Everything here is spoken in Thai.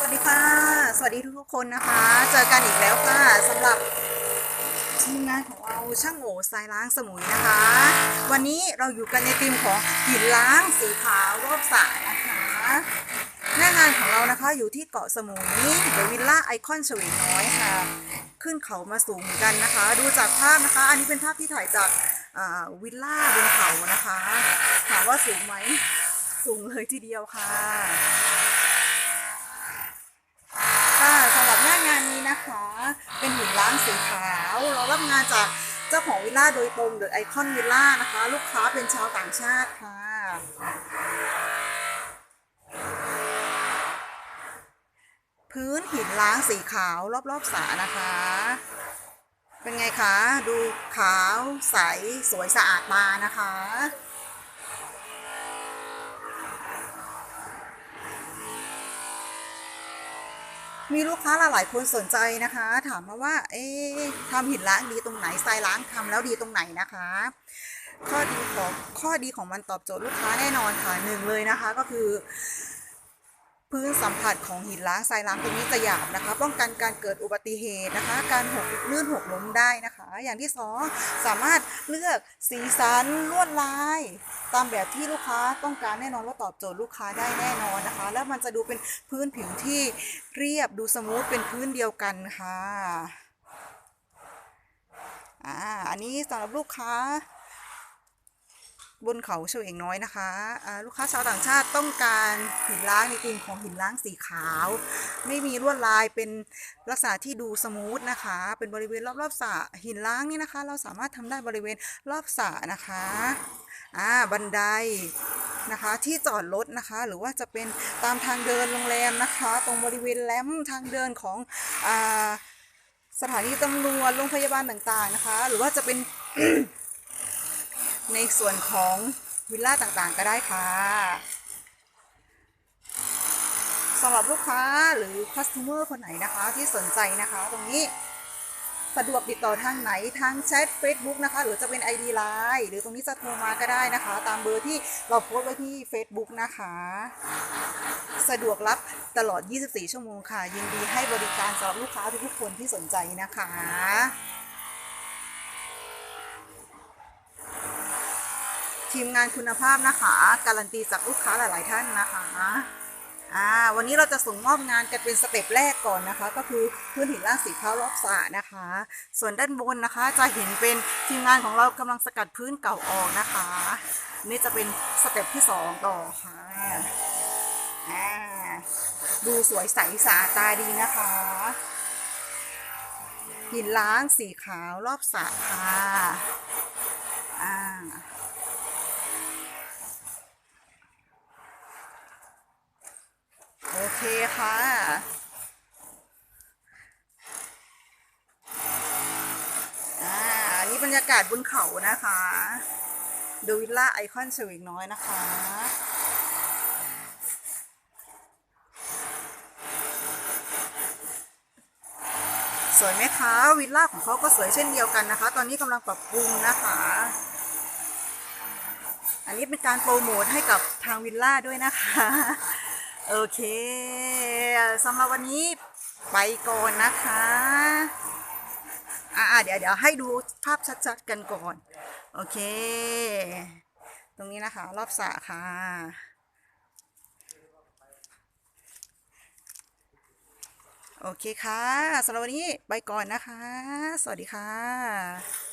สวัสดีค่ะ สวัสดีทุกๆคนนะคะ เจอกันอีกแล้วค่ะสำหรับทีมงานของเราช่างโง่สายล้างสมุยนะคะ วันนี้เราอยู่กันในทีมของหินล้างสีขาวรอบสระนะคะหน้างานของเรานะคะอยู่ที่เกาะสมุยเดวิลล่าไอคอนสวีน้อยค่ะ ขึ้นเขามาสูงเหมือนกันนะคะ ดูจากภาพนะคะ อันนี้เป็นภาพที่ถ่ายจากวิลล่าบนเขานะคะ ถามว่าสูงไหมสูงเลยทีเดียวค่ะสำหรับหน้างา นะคะ เป็นหินล้างสีขาว เรารับงานจากเจ้าของวิลล่าโดยตรงเดอะไอคอนวิลล่านะคะ ลูกค้าเป็นชาวต่างชาติค่ะ พื้นหินล้างสีขาวรอบๆสระนะคะ เป็นไงคะ ดูขาวใสสวยสะอาดตานะคะ มีลูกค้าหลายๆคนสนใจนะคะ ถามมาว่า เอ๊ะทำหินล้างดีตรงไหนทรายล้างทำแล้วดีตรงไหนนะคะ ข้อดีของข้อดีของมันตอบโจทย์ลูกค้าแน่นอนค่ะหนึ่งเลยนะคะ ก็คือ พื้นสัมผัสของหินล้างทรายล้างตรงนี้จะหยาบนะคะ ป้องกันการเกิดอุบัติเหตุนะคะ การหกลื่นหกล้มได้นะคะ อย่างที่สองสามารถเลือกสีสันลวดลาย ตามแบบที่ลูกค้าต้องการแน่นอนว่าตอบโจทย์ลูกค้าได้แน่นอนนะคะ แล้วมันจะดูเป็นพื้นผิวที่เรียบดูสมูทเป็นพื้นเดียวกันค่ะอ่าอันนี้สำหรับลูกค้า บนเขาเฉวงน้อยนะคะอ่าลูกค้าชาวต่างชาติต้องการหินล้างในกลุ่มของหินล้างสีขาว ไม่มีลวดลายเป็นลักษณะที่ดูสมูทนะคะ เป็นบริเวณรอบๆสระหินล้างนี่นะคะ เราสามารถทำได้บริเวณรอบสระนะคะอ่าบันไดนะคะที่จอดรถนะคะ หรือว่าจะเป็นตามทางเดินโรงแรมนะคะ ตรงบริเวณแลมทางเดินของอ่าสถานีตำรวจโรงพยาบาลต่างๆนะคะ หรือว่าจะเป็น ในส่วนของวิลล่าต่างๆก็ได้ค่ะสำหรับลูกค้าหรือ customer คนไหนนะคะที่สนใจนะคะ ตรงนี้สะดวกติดต่อทางไหนทางแชท Facebook นะคะ หรือจะเป็น ID Line หรือตรงนี้จะโทรมาก็ได้นะคะ ตามเบอร์ที่เราโพสไว้ที่ Facebook นะคะ สะดวกรับตลอด 24 ชั่วโมงค่ะ ยินดีให้บริการสำหรับลูกค้าทุกๆคนที่สนใจนะคะ ทีมงานคุณภาพนะคะ การันตีจากลูกค้าหลาย ๆ ท่านนะคะอ่าวันนี้เราจะส่งมอบงานกันเป็นสเต็ปแรกก่อนนะคะ ก็คือพื้นหินล่างสีขาวรอบสระนะคะ ส่วนด้านบนนะคะจะเห็นเป็นทีมงานของเรากำลังสกัดพื้นเก่าออกนะคะ นี่จะเป็นสเต็ปที่สองต่อค่ะอ่าดูสวยใสสะอาดตาดีนะคะหินล้างสีขาวรอบสระค่ะอ่า โอ เคค่ะ อ่านนี้บรรยากาศบนเขานะคะดูวิลล่าไอคอนสวิงน้อยนะคะ สวยไหมคะ วิลล่าของเขาก็สวยเช่นเดียวกันนะคะ ตอนนี้กำลังปรับปรุงนะคะ อันนี้เป็นการโปรโมทให้กับทางวิลล่าด้วยนะคะ โอเคสำหรับวันนี้ไปก่อนนะคะอ่าเดี๋ยวเดี๋ยวให้ดูภาพชัดๆกันก่อน โอเค ตรงนี้นะคะ รอบสระค่ะ โอเคค่ะสำหรับวันนี้ไปก่อนนะคะ สวัสดีค่ะ